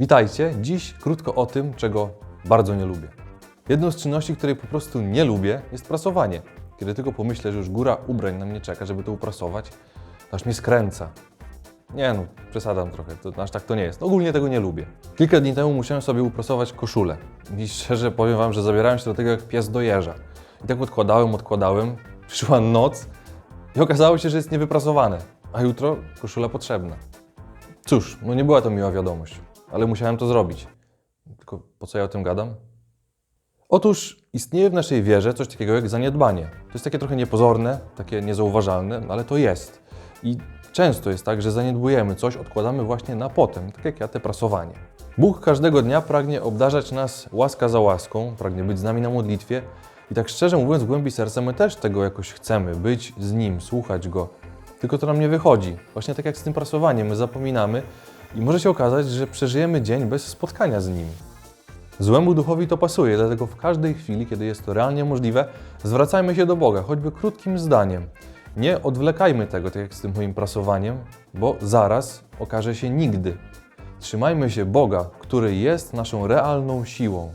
Witajcie. Dziś krótko o tym, czego bardzo nie lubię. Jedną z czynności, której po prostu nie lubię, jest prasowanie. Kiedy tylko pomyślę, że już góra ubrań na mnie czeka, żeby to uprasować, to aż mnie skręca. Nie no, przesadam trochę, to, aż tak to nie jest. Ogólnie tego nie lubię. Kilka dni temu musiałem sobie uprasować koszulę. I szczerze powiem Wam, że zabierałem się do tego jak pies do jeża. I tak odkładałem, odkładałem, przyszła noc i okazało się, że jest niewyprasowane. A jutro koszula potrzebna. Cóż, no nie była to miła wiadomość, ale musiałem to zrobić. Tylko po co ja o tym gadam? Otóż istnieje w naszej wierze coś takiego jak zaniedbanie. To jest takie trochę niepozorne, takie niezauważalne, ale to jest. I często jest tak, że zaniedbujemy coś, odkładamy właśnie na potem, tak jak ja te prasowanie. Bóg każdego dnia pragnie obdarzać nas łaska za łaską, pragnie być z nami na modlitwie i tak szczerze mówiąc w głębi serca my też tego jakoś chcemy, być z Nim, słuchać Go. Tylko to nam nie wychodzi. Właśnie tak jak z tym prasowaniem, my zapominamy i może się okazać, że przeżyjemy dzień bez spotkania z Nim. Złemu duchowi to pasuje, dlatego w każdej chwili, kiedy jest to realnie możliwe, zwracajmy się do Boga, choćby krótkim zdaniem. Nie odwlekajmy tego, tak jak z tym moim prasowaniem, bo zaraz okaże się nigdy. Trzymajmy się Boga, który jest naszą realną siłą.